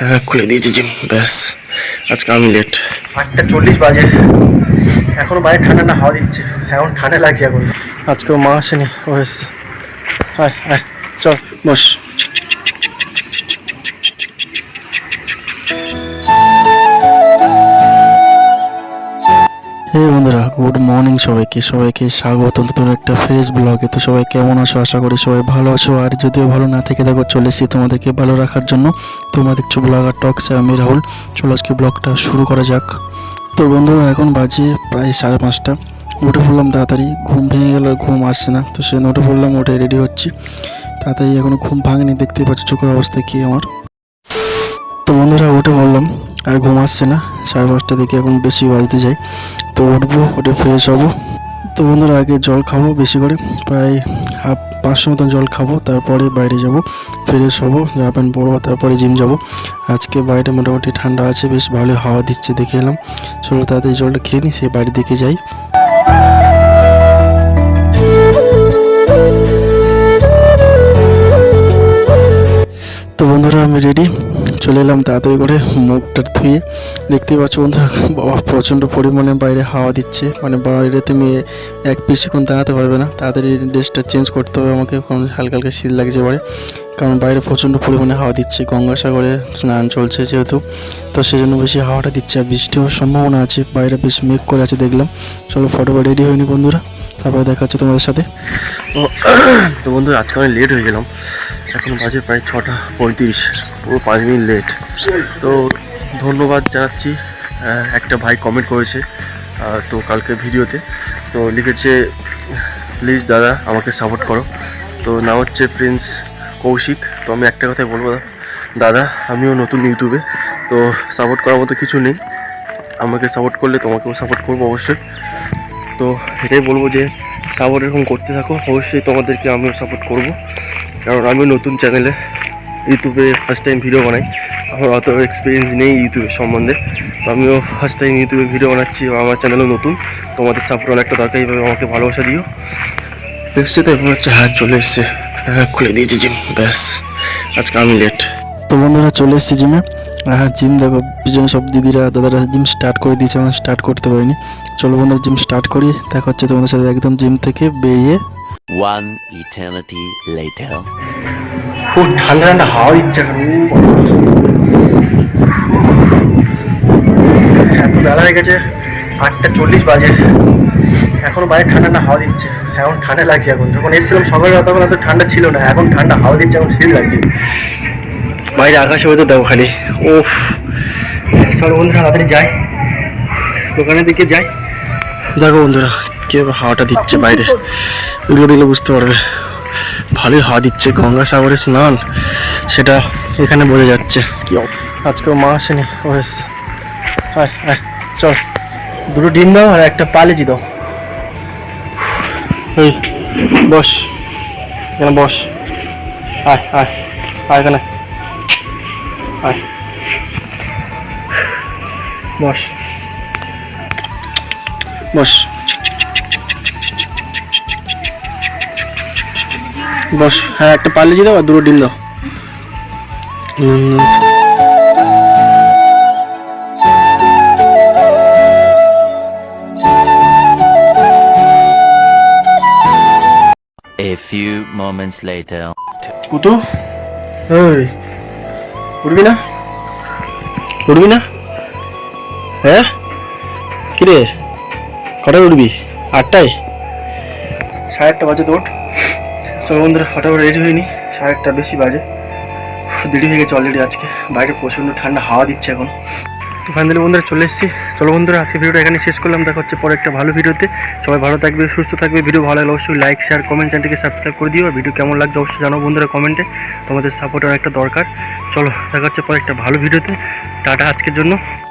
হ্যাঁ খুলে দিয়েছি জিম ব্যাস। আজকে আমি লেট আটটা চল্লিশ বাজে। এখনও বাইরে ঠান্ডা না হাওয়া দিচ্ছে। এখন ঠান্ডা লাগছে এখন। আজকে মা আসেনি ও এসছে। হ্যাঁ হ্যাঁ চল বস। হে বন্ধুরা গুড মর্নিং সবাইকে। সবাইকে স্বাগত। নতুন একটা ফ্রেশ ব্লগে তো সবাই কেমন আছো? আশা করি সবাই ভালো আছো। আর যদিও ভালো না থেকে দেখো, চলে এসেছি তোমাদেরকে ভালো রাখার জন্য। দেখছ ব্লগার টক্স আর আমি রাহুল। চলো আজকে ব্লগটা শুরু করা যাক। তো বন্ধুরা, এখন বাজে প্রায় সাড়ে পাঁচটা। উঠে পড়লাম তাড়াতাড়ি। ঘুম ভেঙে গেল ঘুম আসছে না। তো সেদিন উঠে পড়লাম, উঠে রেডি হচ্ছি। তাড়াতাড়ি এখনও ঘুম ভাঙেনি। দেখতেই পাচ্ছি চোখের অবস্থা কী আমার। তো বন্ধুরা, উঠে পড়লাম। আর ঘুম আসছে না। সাড়ে পাঁচটা দিকে এখন বেশি বাজতে যাই তো উঠবো, উঠে ফ্রেশ হব। তো বন্ধুরা, আগে জল খাব বেশি করে। প্রায় হাফ পাঁচশো মতন জল খাব, তারপরে বাইরে যাব। ফ্রেশ হব জামা প্যান্ট পরবো, তারপরে জিম যাব। আজকে বাইরে মোটামুটি ঠান্ডা আছে, বেশ ভালো হাওয়া দিচ্ছে দেখে এলাম। চলো তাড়াতাড়ি জলটা খেয়ে নিই, সে বাড়ির দিকে যাই। তো বন্ধুরা, আমি রেডি চলে এলাম তাড়াতাড়ি করে মুখটা ধুয়ে। দেখতেই পাচ্ছ বন্ধুরা, বাবা প্রচণ্ড পরিমাণে বাইরে হাওয়া দিচ্ছে। মানে বাইরে তুমি এক পিসিক্ষণ দাঁড়াতে পারবে না। তাড়াতাড়ি ড্রেসটা চেঞ্জ করতে হবে আমাকে কারণ হালকা হালকা শীত লাগছে পরে কারণ বাইরে প্রচণ্ড পরিমাণে হাওয়া দিচ্ছে, গঙ্গাসাগরে স্নান চলছে যেহেতু। তো সেজন্য বেশি হাওয়াটা দিচ্ছে আর বৃষ্টি হওয়ার সম্ভাবনা আছে। বাইরে বেশ মেঘ করে আছে দেখলাম। চলো ফটো রেডি হয়নি বন্ধুরা। তারপরে দেখা হচ্ছে তোমাদের সাথে। তো তো বন্ধু আজকে আমি লেট হয়ে গেলাম। এখন বাজে প্রায় ছটা পঁয়ত্রিশ, পুরো পাঁচ মিনিট লেট তো ধন্যবাদ জানাচ্ছি। একটা ভাই কমেন্ট করেছে তো কালকে ভিডিওতে। তো লিখেছে প্লিজ দাদা, আমাকে সাপোর্ট করো। তো নাম হচ্ছে প্রিন্স কৌশিক। তো আমি একটা কথাই বলব দাদা। আমিও নতুন ইউটিউবে, তো সাপোর্ট করার মতো কিছু নেই। আমাকে সাপোর্ট করলে তোমাকেও সাপোর্ট করব অবশ্যই। তো এটাই বলব যে সাপোর্ট এরকম করতে থাকো। অবশ্যই তোমাদেরকে আমিও সাপোর্ট করব। কারণ আমিও নতুন চ্যানেলে ইউটিউবে ফার্স্ট টাইম ভিডিও বানাই। আমার অত এক্সপিরিয়েন্স নেই ইউটিউবের সম্বন্ধে। তো আমিও ফার্স্ট টাইম ইউটিউবে ভিডিও বানাচ্ছি আমার চ্যানেলও নতুন। তোমাদের সাপোর্ট অনেকটা দরকার, এইভাবে আমাকে ভালোবাসা দিও। এসছে তো এখন হচ্ছে হ্যাঁ চলে এসছে। হ্যাঁ খুলে দিয়েছি জিম ব্যাস। আজকে আমি লেট তো বন্ধুরা চলে এসেছি জিমে হ্যাঁ জিম দেখো পিছনে সব দিদিরা দাদারা জিম স্টার্ট করে দিয়েছে আমি স্টার্ট করতে পারিনি। চলো বন্ধুরা জিম স্টার্ট করি দেখা হচ্ছে তোমাদের সাথে একদম জিম থেকে বেরিয়ে। ঠান্ডা ঠান্ডা হাওয়া দিচ্ছে এখন। ও। এত বেলা হয়ে গেছে আটটা চল্লিশ বাজে। এখনও বাইরে ঠান্ডা না হাওয়া দিচ্ছে। এখন ঠান্ডা লাগছে এখন। যখন এসেছিলাম সকালবেলা তখন এত ঠান্ডা ছিল না এখন ঠান্ডা হাওয়া দিচ্ছে এখন শীত লাগছে। বাইরে আকাশে হয়তো দেখো খালি। ওফ চলো বন্ধুরা, তাড়াতাড়ি যাই। দোকানের দিকে যাই। দেখো বন্ধুরা কীভাবে হাওয়াটা দিচ্ছে বাইরে। এগুলো দিলে বুঝতে পারবে। ভালোই হাওয়া দিচ্ছে গঙ্গাসাগরে স্নান, সেটা এখানে বোঝা যাচ্ছে। কি অব- আজকে মা আসেনি ও এসছে আয় আয়, চল। দুটো ডিম দাও আর একটা পালেজি দাও। বস। এখানে বস। আয় আয় আয় এখানে। আয়। বস। বস। বস হ্যাঁ একটা পালিয়ে দাও আর দুটো ডিম দাও। A few moments later. কুতু এই। উঠবি না? উঠবি না? হ্যাঁ? কিরে? কটায় উঠবি? আটটায়? সাড়ে আটটা বাজে তো ওঠ। চলো বন্ধুরা, ফটাফট রেডি হয়নি সাড়ে আটটা বেশি বাজে। দেরি হয়ে গেছে অলরেডি আজকে। বাইরে প্রচণ্ড ঠান্ডা, হাওয়া দিচ্ছে এখন। ফাইনালি বন্ধুরা চলে এসেছি। চলো বন্ধুরা, আজকে ভিডিওটা এখানে শেষ করলাম। দেখা হচ্ছে পরে একটা ভালো ভিডিওতে সবাই ভালো থাকবে, সুস্থ থাকবে। ভিডিও ভালো লাগলে অবশ্যই লাইক শেয়ার কমেন্ট চ্যানেলটিকে সাবস্ক্রাইব করে দিও। ভিডিও কেমন লাগছে অবশ্যই জানাও বন্ধুরা কমেন্টে তোমাদের সাপোর্ট অনেকটা দরকার। চলো, দেখা হচ্ছে পরে একটা ভালো ভিডিওতে টাটা আজকের জন্য।